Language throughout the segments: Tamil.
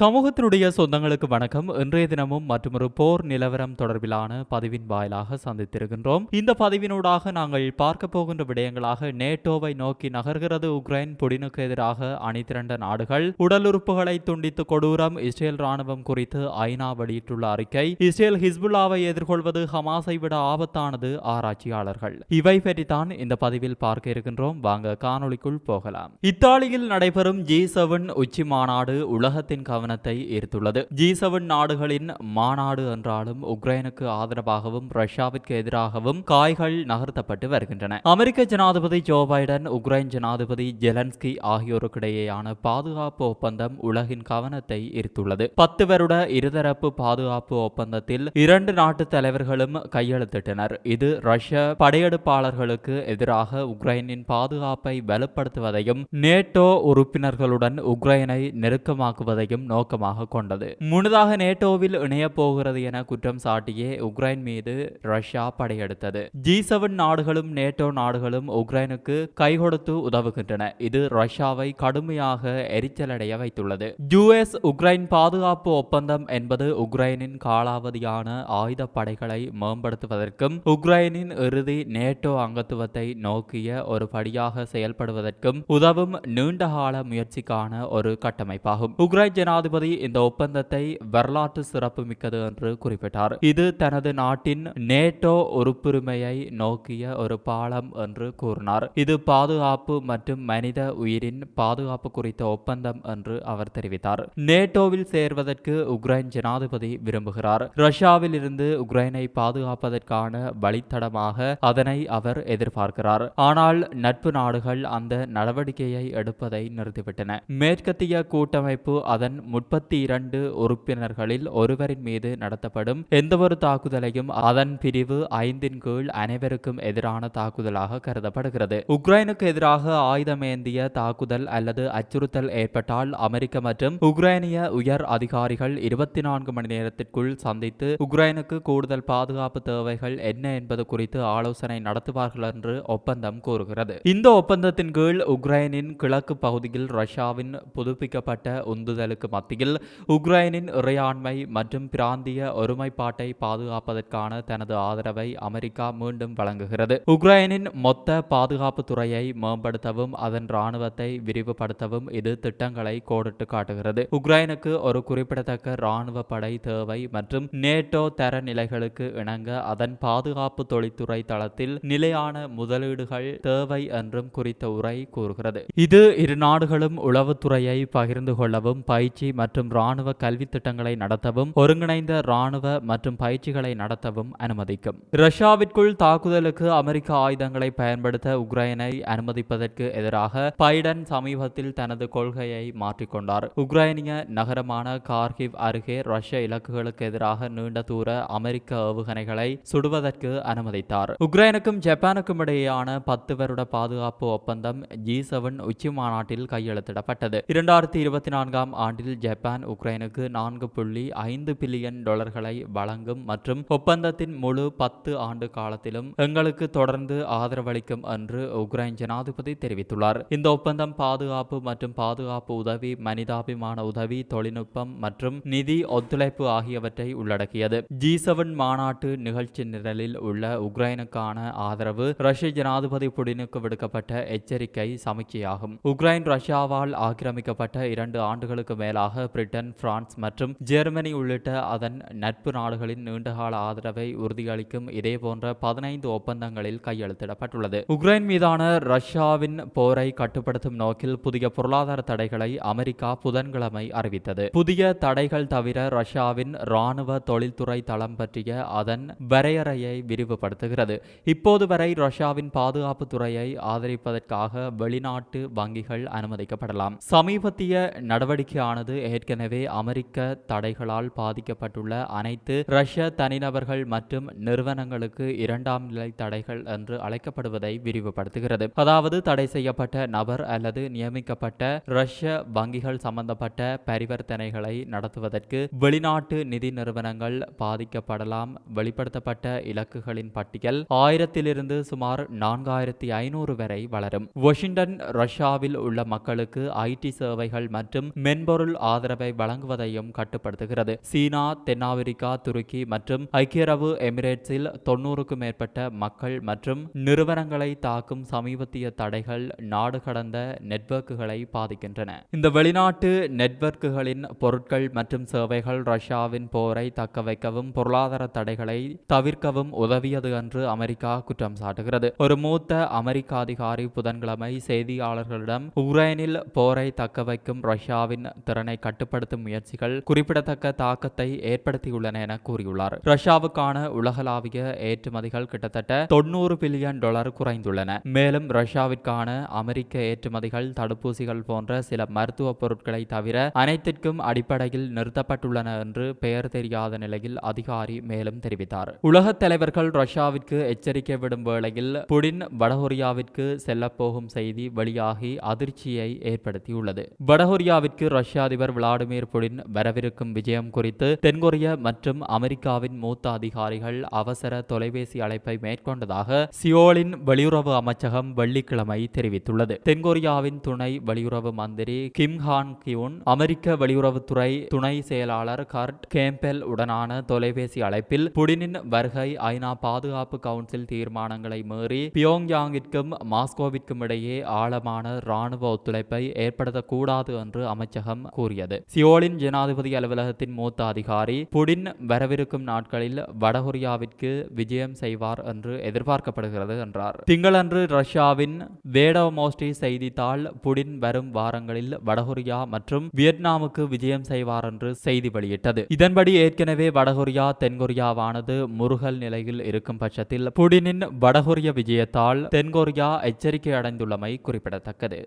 சமூகத்தினுடைய சொந்தங்களுக்கு வணக்கம். இன்றைய தினமும் மற்றொரு போர் நிலவரம் தொடர்பிலான பதிவின் வாயிலாக சந்தித்திருக்கின்றோம். இந்த பதிவினூடாக நாங்கள் பார்க்க போகின்ற விடயங்களாக நேட்டோவை நோக்கி நகர்கிறது உக்ரைன் புடினுக்கு எதிராக அணிதிரண்ட நாடுகள். உடல் உறுப்புகளை துண்டித்து கொடூரம் இஸ்ரேல் ராணுவம் குறித்து ஐநா வெளியிட்டுள்ள அறிக்கை. இஸ்ரேல் ஹிஸ்புல்லாவை எதிர்கொள்வது ஹமாஸை விட ஆபத்தானது ஆராய்ச்சியாளர்கள். இவை பற்றித்தான் இந்த பதிவில் பார்க்க இருக்கின்றோம். வாங்க காணொளிக்குள் போகலாம். இத்தாலியில் நடைபெறும் ஜி செவன் உச்சி மாநாடு உலகத்தின் கவனம் கவனத்தை ஈர்த்துள்ளது ஜி செவன் நாடுகளின் மாநாடு என்றாலும் உக்ரைனுக்கு ஆதரவாகவும் ரஷ்யாவிற்கு எதிராகவும் காய்கள் நகர்த்தப்பட்டு வருகின்றன. அமெரிக்க ஜனாதிபதி ஜோ பைடன் உக்ரைன் ஜனாதிபதி ஜெலன்ஸ்கி ஆகியோருக்கிடையேயான பாதுகாப்பு ஒப்பந்தம் உலகின் கவனத்தை ஈர்த்துள்ளது. பத்து வருட இருதரப்பு பாதுகாப்பு ஒப்பந்தத்தில் இரண்டு நாட்டு தலைவர்களும் கையெழுத்திட்டனர். இது ரஷ்ய படையெடுப்பாளர்களுக்கு எதிராக உக்ரைனின் பாதுகாப்பை வலுப்படுத்துவதையும் நேட்டோ உறுப்பினர்களுடன் உக்ரைனை நெருக்கமாக்குவதையும் நோக்கமாக கொண்டது. முன்னதாக நேட்டோவில் இணையப் போகிறது என குற்றம் சாட்டியே உக்ரைன் மீது ரஷ்யா படையெடுத்தது. ஜி செவன் நாடுகளும் நேட்டோ நாடுகளும் உக்ரைனுக்கு கை கொடுத்து உதவுகின்றன. இது ரஷ்யாவை கடுமையாக எரிச்சலடைய வைத்துள்ளது. யுஎஸ் உக்ரைன் பாதுகாப்பு ஒப்பந்தம் என்பது உக்ரைனின் காலாவதியான ஆயுத படைகளை மேம்படுத்துவதற்கும் உக்ரைனின் இறுதி நேட்டோ அங்கத்துவத்தை நோக்கிய ஒரு படியாக செயல்படுவதற்கும் உதவும் நீண்டகால முயற்சிக்கான ஒரு கட்டமைப்பாகும். உக்ரைன் ஜனாதிபதி இந்த ஒப்பந்தத்தை வரலாற்று சிறப்புமிக்கது என்று குறிப்பிட்டார். இது தனது நாட்டின் நேட்டோ உறுப்புரிமையை நோக்கிய ஒரு பாலம் என்று கூறினார். இது பாதுகாப்பு மற்றும் மனித உயிரின் பாதுகாப்பு குறித்த ஒப்பந்தம் என்று அவர் தெரிவித்தார். நேட்டோவில் சேர்வதற்கு உக்ரைன் ஜனாதிபதி விரும்புகிறார். ரஷ்யாவில் இருந்து உக்ரைனை பாதுகாப்பதற்கான வழித்தடமாக அதனை அவர் எதிர்பார்க்கிறார். ஆனால் நட்பு நாடுகள் அந்த நடவடிக்கையை எடுப்பதை நிறுத்திவிட்டன. மேற்கத்திய கூட்டமைப்பு அதன் முப்பத்தி இரண்டு உறுப்பினர்களில் ஒருவரின் மீது நடத்தப்படும் எந்தவொரு தாக்குதலையும் அதன் பிரிவு ஐந்தின் கீழ் அனைவருக்கும் எதிரான தாக்குதலாக கருதப்படுகிறது. உக்ரைனுக்கு எதிராக ஆயுதமேந்திய தாக்குதல் அல்லது அச்சுறுத்தல் ஏற்பட்டால் அமெரிக்க மற்றும் உக்ரைனிய உயர் அதிகாரிகள் இருபத்தி நான்கு மணி நேரத்திற்குள் சந்தித்து உக்ரைனுக்கு கூடுதல் பாதுகாப்பு தேவைகள் என்ன என்பது குறித்து ஆலோசனை நடத்துவார்கள் என்று ஒப்பந்தம் கூறுகிறது. இந்த ஒப்பந்தத்தின் கீழ் உக்ரைனின் கிழக்கு பகுதியில் ரஷ்யாவின் புதுப்பிக்கப்பட்ட உந்துதலுக்கு மத்தியில் உக்ரைனின் இறையாண்மை மற்றும் பிராந்திய ஒருமைப்பாட்டை பாதுகாப்பதற்கான தனது ஆதரவை அமெரிக்கா மீண்டும் வழங்குகிறது. உக்ரைனின் மொத்த பாதுகாப்பு துறையை மேம்படுத்தவும் அதன் இராணுவத்தை விரிவுபடுத்தவும் இது திட்டங்களை கோடிட்டு காட்டுகிறது. உக்ரைனுக்கு ஒரு குறிப்பிடத்தக்க இராணுவ படை தேவை மற்றும் நேட்டோ தரநிலைகளுக்கு இணங்க அதன் பாதுகாப்பு தொழில்துறை தளத்தில் நிலையான முதலீடுகள் தேவை என்றும் குறித்த உரை கூறுகிறது. இது இரு நாடுகளும் உளவுத்துறையை பகிர்ந்து கொள்ளவும் பயிற்சி மற்றும் இராணுவ கல்வி திட்டங்களை நடத்தவும் ஒருங்கிணைந்த இராணுவ மற்றும் பயிற்சிகளை நடத்தவும் அனுமதிக்கும். ரஷ்யாவிற்குள் தாக்குதலுக்கு அமெரிக்க ஆயுதங்களை பயன்படுத்த உக்ரைனை அனுமதிப்பதற்கு எதிராக பைடன் சமீபத்தில் தனது கொள்கையை மாற்றிக்கொண்டார் உக்ரைனிய நகரமான கார்கிவ் அருகே ரஷ்ய இலக்குகளுக்கு எதிராக நீண்ட தூர அமெரிக்க ஏவுகணைகளை சுடுவதற்கு அனுமதித்தார். உக்ரைனுக்கும் ஜப்பானுக்கும் இடையேயான பத்து வருட பாதுகாப்பு ஒப்பந்தம் ஜி செவன் உச்சி மாநாட்டில் கையெழுத்திடப்பட்டது. இரண்டாயிரத்தி இருபத்தி நான்காம் ஆண்டில் ஜப்பான் உக்ரைனுக்கு நான்கு புள்ளி ஐந்து பில்லியன் டாலர்களை வழங்கும் மற்றும் ஒப்பந்தத்தின் முழு பத்து ஆண்டு காலத்திலும் எங்களுக்கு தொடர்ந்து ஆதரவளிக்கும் என்று உக்ரைன் ஜனாதிபதி தெரிவித்துள்ளார். இந்த ஒப்பந்தம் பாதுகாப்பு மற்றும் பாதுகாப்பு உதவி மனிதாபிமான உதவி தொழில்நுட்பம் மற்றும் நிதி ஒத்துழைப்பு ஆகியவற்றை உள்ளடக்கியது. ஜி செவன் மாநாட்டு நிகழ்ச்சி நிரலில் உள்ள உக்ரைனுக்கான ஆதரவு ரஷ்ய ஜனாதிபதி புடினுக்கு விடுக்கப்பட்ட எச்சரிக்கை சமீட்சையாகும் உக்ரைன் ரஷ்யாவால் ஆக்கிரமிக்கப்பட்ட இரண்டு ஆண்டுகளுக்கு மேலாக பிரிட்டன் பிரான்ஸ் மற்றும் ஜெர்மனி உள்ளிட்ட அதன் நட்பு நாடுகளின் நீண்டகால ஆதரவை உறுதியளிக்கும் இதேபோன்ற பதினைந்து ஒப்பந்தங்களில் கையெழுத்திடப்பட்டுள்ளது. உக்ரைன் மீதான ரஷ்யாவின் போரை கட்டுப்படுத்தும் நோக்கில் புதிய பொருளாதார தடைகளை அமெரிக்கா புதன்கிழமை அறிவித்தது. புதிய தடைகள் தவிர ரஷ்யாவின் இராணுவ தொழில்துறை தளம் பற்றிய அதன் வரையறையை விரிவுபடுத்துகிறது. இப்போது வரை ரஷ்யாவின் பாதுகாப்பு துறையை ஆதரிப்பதற்காக வெளிநாட்டு வங்கிகள் அனுமதிக்கப்படலாம். சமீபத்திய நடவடிக்கையானது ஏற்கனவே அமெரிக்க தடைகளால் பாதிக்கப்பட்டுள்ள அனைத்து ரஷ்ய தனிநபர்கள் மற்றும் நிறுவனங்களுக்கு இரண்டாம் நிலை தடைகள் என்று அழைக்கப்படுவதை விரிவுபடுத்துகிறது. அதாவது தடை செய்யப்பட்ட நபர் அல்லது நியமிக்கப்பட்ட ரஷ்ய வங்கிகள் சம்பந்தப்பட்ட பரிவர்த்தனைகளை நடத்துவதற்கு வெளிநாட்டு நிதி நிறுவனங்கள் பாதிக்கப்படலாம். வெளிப்படுத்தப்பட்ட இலக்குகளின் பட்டியல் ஆயிரத்திலிருந்து சுமார் நான்காயிரத்தி ஐநூறு வரை வளரும். வாஷிங்டன் ரஷ்யாவில் உள்ள மக்களுக்கு ஐடி சேவைகள் மற்றும் மென்பொருள் ஆதரவை வழங்குவதையும் கட்டுப்படுத்துகிறது. சீனா தென்னாப்பிரிக்கா துருக்கி மற்றும் ஐக்கிய அரபு எமிரேட்ஸில் தொன்னூறுக்கும் மேற்பட்ட மக்கள் மற்றும் நிறுவனங்களை தாக்கும் சமீபத்திய தடைகள் நாடு கடந்த நெட்வொர்க்குகளை பாதிக்கின்றன. இந்த வெளிநாட்டு நெட்வொர்க்குகளின் பொருட்கள் மற்றும் சேவைகள் ரஷ்யாவின் போரை தக்க வைக்கவும் பொருளாதார தடைகளை தவிர்க்கவும் உதவியது என்று அமெரிக்கா குற்றம் சாட்டுகிறது. ஒரு மூத்த அமெரிக்க அதிகாரி புதன்கிழமை செய்தியாளர்களிடம் உக்ரைனில் போரை தக்க வைக்கும் ரஷ்யாவின் திறன் கட்டுப்படுத்தும் முயற்சிகள் குறிப்பிடத்தக்க தாக்கத்தை ஏற்படுத்தியுள்ளன என கூறியுள்ளார். ரஷ்யாவுக்கான உலகளாவிய ஏற்றுமதிகள் கிட்டத்தட்ட தொண்ணூறு பில்லியன் டாலர் குறைந்துள்ளன. மேலும் ரஷ்யாவிற்கான அமெரிக்க ஏற்றுமதிகள் தடுப்பூசிகள் போன்ற சில மருத்துவ பொருட்களை தவிர அனைத்திற்கும் அடிப்படையில் நிறுத்தப்பட்டுள்ளன என்று பெயர் தெரியாத நிலையில் அதிகாரி மேலும் தெரிவித்தார். உலகத் தலைவர்கள் ரஷ்யாவிற்கு எச்சரிக்கை விடும் வேளையில் புடின் வடகொரியாவிற்கு செல்லப்போகும் செய்தி வெளியாகி அதிர்ச்சியை ஏற்படுத்தியுள்ளது. வடகொரியாவிற்கு ரஷ்ய அதிபர் விளாடிமிர் புடின் வரவிருக்கும் விஜயம் குறித்து தென்கொரிய மற்றும் அமெரிக்காவின் மூத்த அதிகாரிகள் அவசர தொலைபேசி அழைப்பை மேற்கொண்டதாக சியோலின் வெளியுறவு அமைச்சகம் வெள்ளிக்கிழமை தெரிவித்துள்ளது. தென்கொரியாவின் துணை வெளியுறவு மந்திரி கிம் ஹான் கியூன் அமெரிக்க வெளியுறவுத்துறை துணை செயலாளர் கர்ட் கேம்பெல் உடனான தொலைபேசி அழைப்பில் புடினின் வருகை ஐநா பாதுகாப்பு கவுன்சில் தீர்மானங்களை மீறி பியோங்யாங்கிற்கும் மாஸ்கோவிற்கும் இடையே ஆழமான ராணுவ ஒத்துழைப்பை ஏற்படுத்தக்கூடாது என்று அமைச்சகம் கூறியது. சியோலின் ஜனாதிபதி அலுவலகத்தின் மூத்த அதிகாரி புடின் வரவிருக்கும் நாட்களில் வடகொரியாவிற்கு விஜயம் செய்வார் என்று எதிர்பார்க்கப்படுகிறது என்றார். திங்களன்று ரஷ்யாவின் வேடோமோஸ்டி செய்தித்தாள் புடின் வரும் வாரங்களில் வடகொரியா மற்றும் வியட்நாமுக்கு விஜயம் செய்வார் என்று செய்தி வெளியிட்டது. இதன்படி ஏற்கனவே வடகொரியா தென்கொரியாவானது முருகல் நிலையில் இருக்கும் பட்சத்தில் புடினின் வடகொரிய விஜயத்தால் தென்கொரியா எச்சரிக்கை அடைந்துள்ளமை குறிப்பிடத்தக்கது.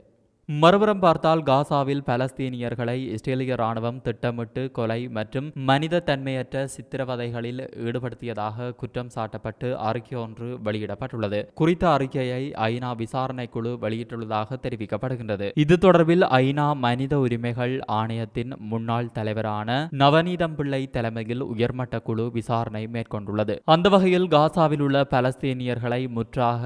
மறுபுறம் பார்த்தால் காசாவில் பலஸ்தீனியர்களை இஸ்ரேலிய ராணுவம் திட்டமிட்டு கொலை மற்றும் மனித தன்மையற்ற சித்திரவதைகளில் ஈடுபடுத்தியதாக குற்றம் சாட்டப்பட்டு அறிக்கை ஒன்று வெளியிடப்பட்டுள்ளது. குறித்த அறிக்கையை ஐநா விசாரணை குழு வெளியிட்டுள்ளதாக தெரிவிக்கப்படுகின்றது. இது தொடர்பில் ஐநா மனித உரிமைகள் ஆணையத்தின் முன்னாள் தலைவரான நவநீதம் பிள்ளை தலைமையில் உயர்மட்ட குழு விசாரணை மேற்கொண்டுள்ளது. அந்த வகையில் காசாவில் உள்ள பலஸ்தீனியர்களை முற்றாக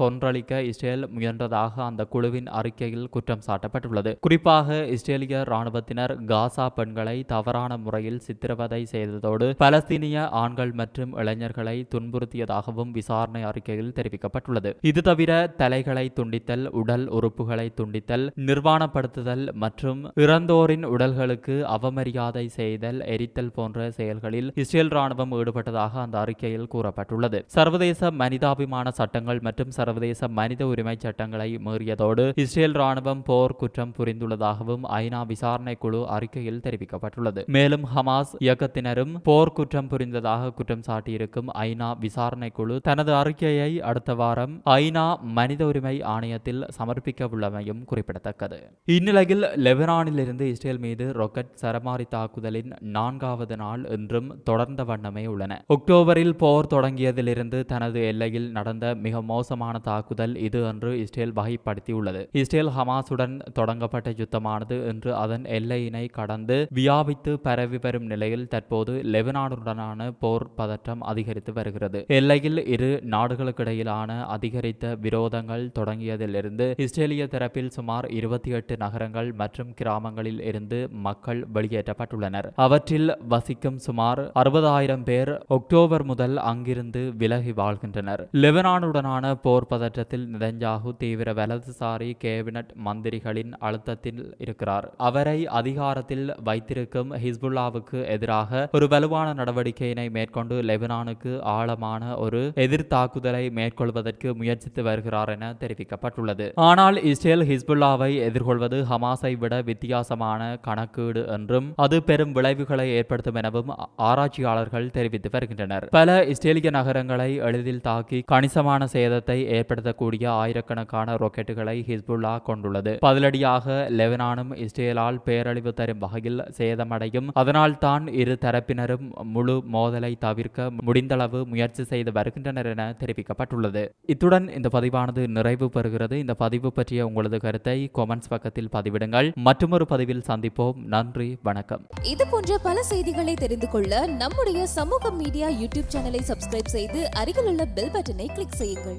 கொன்றளிக்க இஸ்ரேல் முயன்றதாக அந்த குழுவின் அறிக்கையில் குற்றம் சாட்டப்பட்டுள்ளது. குறிப்பாக இஸ்ரேலிய ராணுவத்தினர் காசா பெண்களை தவறான முறையில் சித்திரவதை செய்ததோடு பலஸ்தீனிய ஆண்கள் மற்றும் இளைஞர்களை துன்புறுத்தியதாகவும் விசாரணை அறிக்கையில் தெரிவிக்கப்பட்டுள்ளது. இது தவிர தலைகளை துண்டித்தல் உடல் உறுப்புகளை துண்டித்தல் நிர்வாணப்படுத்துதல் மற்றும் இறந்தோரின் உடல்களுக்கு அவமரியாதை செய்தல் எரித்தல் போன்ற செயல்களில் இஸ்ரேல் ராணுவம் ஈடுபட்டதாக அந்த அறிக்கையில் கூறப்பட்டுள்ளது. சர்வதேச மனிதாபிமான சட்டங்கள் மற்றும் சர்வதேச மனித உரிமை சட்டங்களை மீறியதோடு இஸ்ரேல் ராணுவம் போர் குற்றம் புரிந்துள்ளதாகவும் ஐநா விசாரணை குழு அறிக்கையில் தெரிவிக்கப்பட்டுள்ளது. மேலும் ஹமாஸ் இயக்கத்தினரும் போர் குற்றம் புரிந்ததாக குற்றம் சாட்டியிருக்கும் ஐநா விசாரணை குழு தனது அறிக்கையை அடுத்த வாரம் ஐநா மனித உரிமை ஆணையத்தில் சமர்ப்பிக்க உள்ளமையும் குறிப்பிடத்தக்கது. இந்நிலையில் லெபனானிலிருந்து இஸ்ரேல் மீது ராக்கெட் சரமாரி தாக்குதலின் நான்காவது நாள் இன்றும் தொடர்ந்த வண்ணமே உள்ளன. அக்டோபரில் போர் தொடங்கியதிலிருந்து தனது எல்லையில் நடந்த மிக மோசமான தாக்குதல் இது என்று இஸ்ரேல் வகைப்படுத்தியுள்ளது. இஸ்ரேல் ஹமாசுடன் தொடங்கப்பட்ட யுத்தமானது இன்று அதன் எல்லையினை கடந்து வியாபித்து பரவி வரும் நிலையில் தற்போது லெபனானுடனான போர் பதற்றம் அதிகரித்து வருகிறது. எல்லையில் இரு நாடுகளுக்கிடையிலான அதிகரித்த விரோதங்கள் தொடங்கியதிலிருந்து இஸ்ரேலிய தரப்பில் சுமார் இருபத்தி எட்டு நகரங்கள் மற்றும் கிராமங்களில் இருந்து மக்கள் வெளியேற்றப்பட்டுள்ளனர். அவற்றில் வசிக்கும் சுமார் அறுபதாயிரம் பேர் அக்டோபர் முதல் அங்கிருந்து விலகி வாழ்கின்றனர். லெபனானுடனான போர் பதற்றத்தில் நெதஞ்சாகு தீவிர வலதுசாரி கேபினட் மந்திரிகளின் அழுத்தத்தில் இருக்கிறார். அவரை அதிகாரத்தில் வைத்திருக்கும் ஹிஸ்புல்லாவுக்கு எதிராக ஒரு வலுவான நடவடிக்கையினை மேற்கொண்டு லெபனானுக்கு ஆழமான ஒரு எதிர் தாக்குதலை மேற்கொள்வதற்கு முயற்சித்து வருகிறார் என தெரிவிக்கப்பட்டுள்ளது. ஆனால் இஸ்ரேல் ஹிஸ்புல்லாவை எதிர்கொள்வது ஹமாஸை விட வித்தியாசமான கணக்கீடு என்றும் அது பெரும் விளைவுகளை ஏற்படுத்தும் எனவும் ஆராய்ச்சியாளர்கள் தெரிவித்து வருகின்றனர். பல இஸ்ரேலிய நகரங்களை எளிதில் தாக்கி கணிசமான சேதத்தை ஏற்படுத்தக்கூடிய ஆயிரக்கணக்கான ராக்கெட்டுகளை ஹிஸ்புல்லா கொண்டுள்ளது. பதிலடியாக லெபனானும் இஸ்ரேலால் பேரழிவு தரும் வகையில் சேதமடையும். அதனால் தான் இரு தரப்பினரும் முழு மோதலை தவிர்க்க முடிந்தளவு முயற்சி செய்து வருகின்றனர் என தெரிவிக்கப்பட்டுள்ளது. இத்துடன் இந்த பதிவானது நிறைவு பெறுகிறது. இந்த பதிவு பற்றிய உங்களது கருத்தை கொமெண்ட்ஸ் பக்கத்தில் பதிவிடுங்கள். மற்றொரு பதிவில் சந்திப்போம். நன்றி வணக்கம். இது போன்ற பல செய்திகளை தெரிந்து கொள்ள நம்முடைய சமூக மீடியா யூடியூப் சேனலை சப்ஸ்கிரைப் செய்து அருகில் உள்ள பெல் பட்டனை கிளிக் செய்யுங்கள்.